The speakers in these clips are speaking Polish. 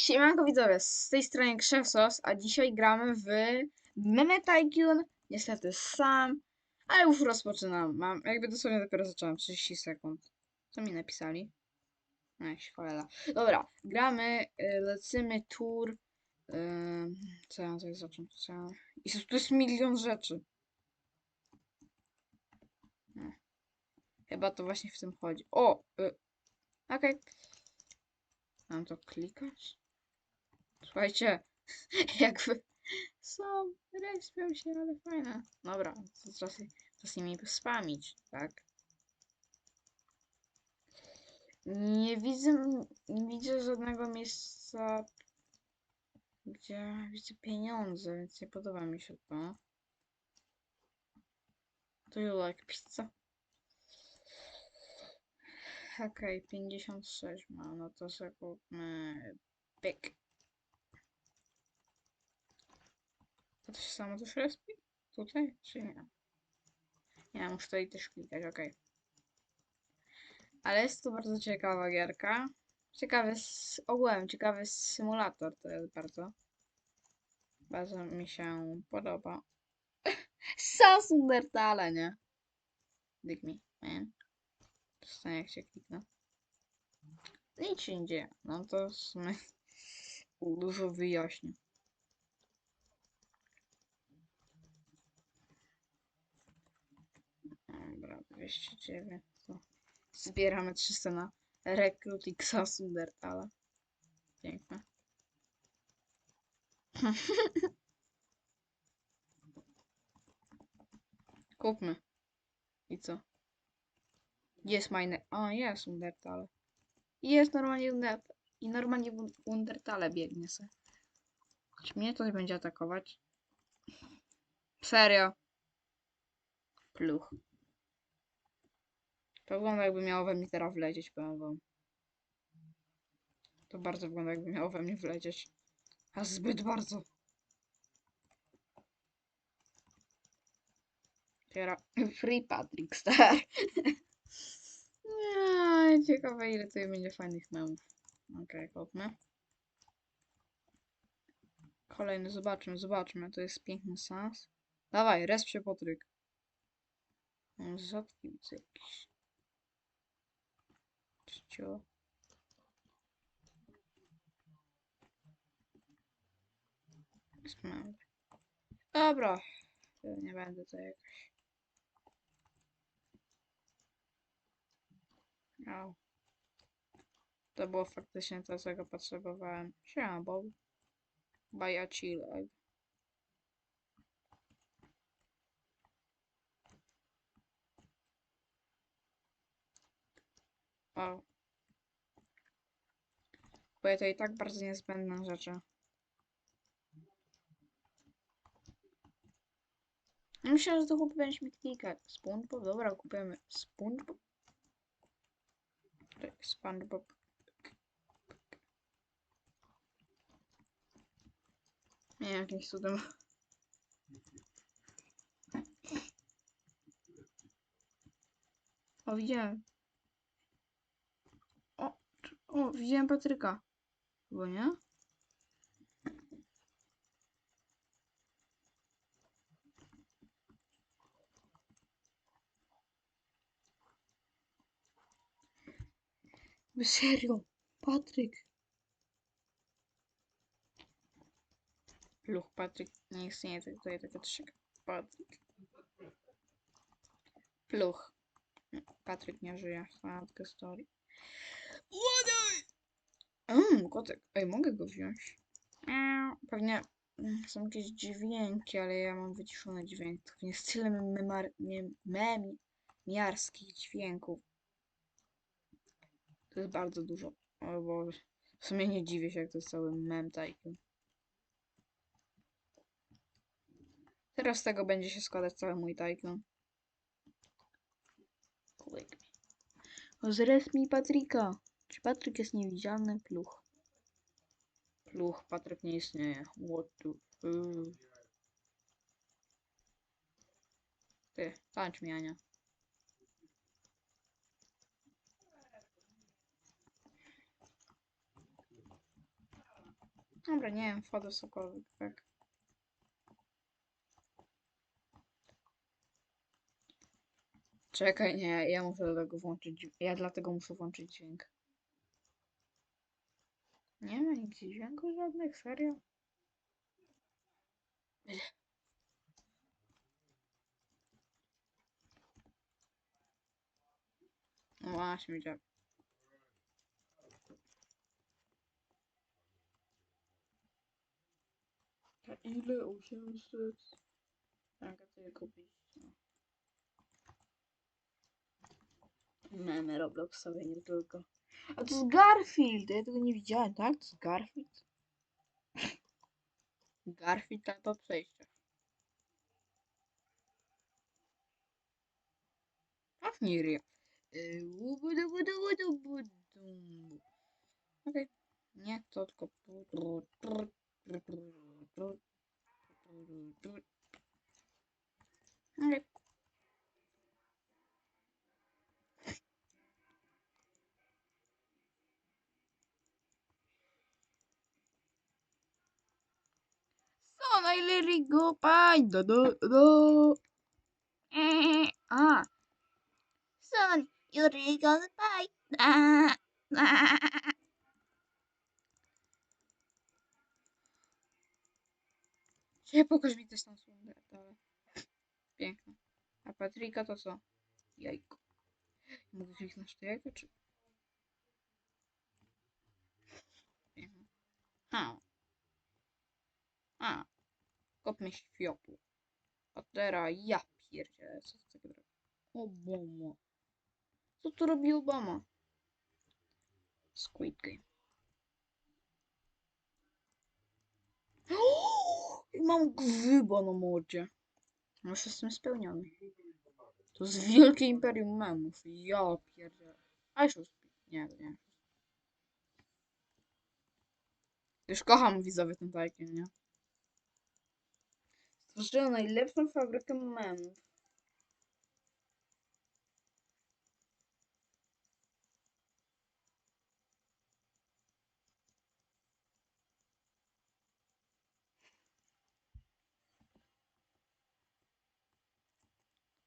Siemanko widzowie, z tej strony Krzewsos, a dzisiaj gramy w Meme Tycoon, niestety sam, ale już rozpoczynam, mam, jakby dosłownie dopiero zacząłem, 30 sekund. Co mi napisali? Ej, cholera. Dobra, gramy, y, lecimy tour, y, co ja tutaj zacząć, co ja... I tu jest milion rzeczy. Chyba to właśnie w tym chodzi. O! Y, Okej. Mam to klikać? Słuchajcie, jakby są, respią się, ale fajne. Dobra, to czas, czas nimi spamić, tak? Nie widzę, nie widzę żadnego miejsca, gdzie widzę pieniądze, więc nie podoba mi się to. Do you like pizza? Okej, 56 mam, no to sobie kupmy pyk. To się samo też respi? Tutaj? Czy nie? Nie, muszę tutaj też klikać, okej. Ale jest to bardzo ciekawa gierka. Ciekawy, ogółem ciekawy symulator to jest bardzo. Bardzo mi się podoba. Sas Undertale, nie? Dig me, man. Przestań jak się kliknę. Nic się nie dzieje. No to w sumie dużo wyjaśnię. Dobra, 209. To zbieramy 300 na rekrut i Xas Undertale. Piękne. Kupmy. I co? Jest mine. O, jest Undertale. Jest normalnie Undertale. I normalnie Undertale biegnie se. Czy mnie to będzie atakować? Serio? Pluch. To wygląda jakby miało we mnie teraz wlecieć, powiem wam. To bardzo wygląda jakby miało we mnie wlecieć. A zbyt bardzo. Teraz Free Patrick Star. Nie, ciekawe ile tutaj będzie fajnych memów. Okej, kopmy. Kolejny, zobaczmy, zobaczmy. To jest piękny sens. Dawaj, resp się Patryk. Widzę jakiś. Smell. Dobra. Nie będę to jakoś. No. To było faktycznie to, czego potrzebowałem. Siema, Bob. By a O. Bo to i tak bardzo niezbędne rzeczy. Myślę, że to mi klikać. SpongeBob? Dobra, kupujemy SpongeBob. Tak, SpongeBob. Nie, jakimś cudem. O, widziałem. O, widziałem Patryka. Bo nie? Serio, Patryk. Luch, Patryk nie istnieje tutaj tylko trzech. Patryk. Pluch. Patryk nie żyje. Matkę story. Ładuj! Mmm, kotek. Ej, mogę go wziąć. Miau. Pewnie mm, są jakieś dźwięki, ale ja mam wyciszone dźwięki. Pewnie jest tyle memar... mem... miarskich dźwięków. To jest bardzo dużo. O Boże. W sumie nie dziwię się, jak to jest cały mem tycoon. Teraz z tego będzie się składać cały mój. Click me. Zres mi Patryka. Czy Patryk jest niewidzialny? Pluch. Pluch, Patryk nie istnieje. What the... Yy. Ty, tańcz mi, Ania. Dobra, nie wiem, wchodzę w cokolwiek, tak. Czekaj, nie, ja muszę do tego włączyć, ja dlatego muszę włączyć dźwięk. Nie ma nigdzie dźwięku żadnych, serio? No właśnie, widziałem. A ile? 800? Tak, ty kupić. No. Memy Robloxowe, nie tylko. A to jest Garfield! Ja tego nie widziałem, tak? To jest Garfield? Garfield tak to przejście. Afniria. Okej. Nie to, tylko... Okej. Son, I let it go. Do, do, do. Eh, Ah. Son, you let it go by. Ah, ah. Gdzie pokaż mi też tam ale piękne. A Patryka to co? Jajko. Mogę kliknąć to jajko, czy... Piękne. Ha. A. Kopmy światło. A teraz ja pierdzielę, co to takiego Obama. Co tu robi Obama? Squid Game. Mam grzyba na mordzie. Już jestem spełniony. To jest wielkie imperium memów. Ja pierdzielę. A już nie, nie. Już kocham widzowie ten tajkiem, nie? Stworzyłem najlepszą fabrykę memów.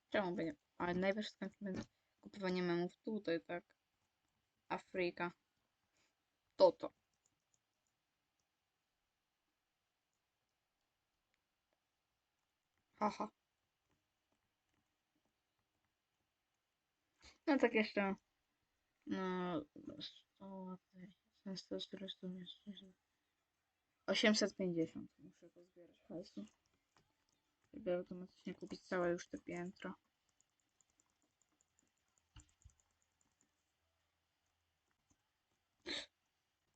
Czemu będzie? Ale najpierw skończymy kupowanie memów tutaj, tak? Afryka. To to. Haha. No tak jeszcze. No. 100, 100, 400, 850. Muszę pozbierać hajsu. Żeby automatycznie kupić całe już te piętro.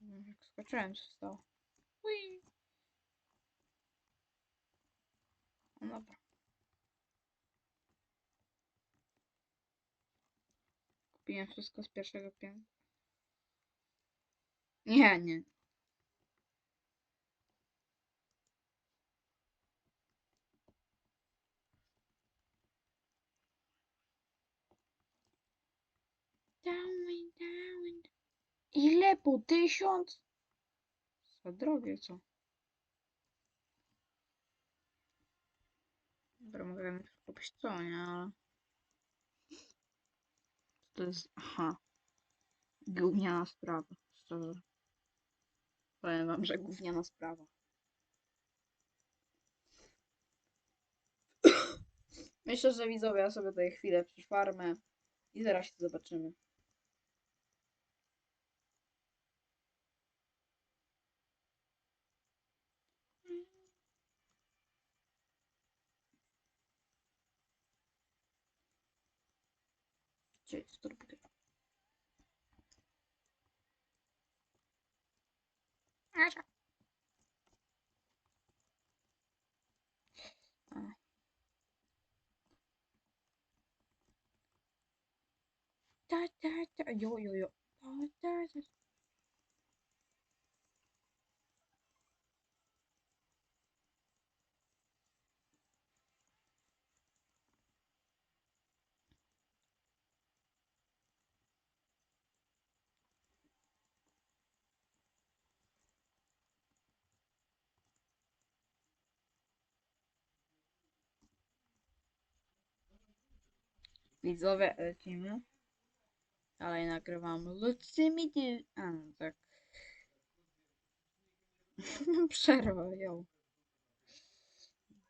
Wiem, Jak skoczyłem, co stało. Ui. No dobra. Kupiłem wszystko z pierwszego piętra. Nie, nie. Ile po tysiąc? Za drogie, co? Dobra, mogę kupić co, nie? Ale... To jest... Aha. Gówniana sprawa. Szczerze. Powiem wam, że gówniana sprawa. Myślę, że widzowie, ja sobie tutaj chwilę przyfarmę i zaraz się zobaczymy. Şey, dur bakayım. Da da da yo yo yo. Da da da. Widzowie, lecimy. Dalej nagrywamy. Lecimy tu. A, no tak. Mam przerwę, ją.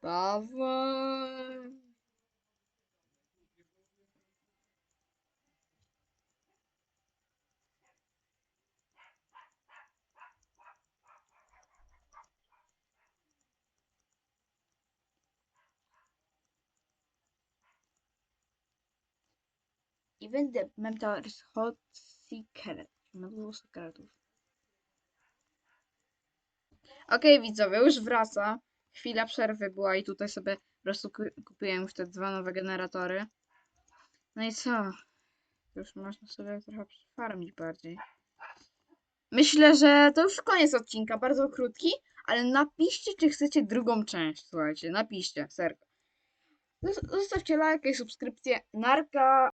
Dawaj. I będę Mentors Hot Secret. Ma dużo sekretów. Okej, widzowie, już wraca. Chwila przerwy była i tutaj sobie po prostu ku- kupiłem już te dwa nowe generatory. No i co? Już można sobie trochę farmić bardziej. Myślę, że to już koniec odcinka, bardzo krótki, ale napiszcie, czy chcecie drugą część. Słuchajcie, napiszcie, serko. Zos- Zostawcie lajkę i subskrypcję. Narka.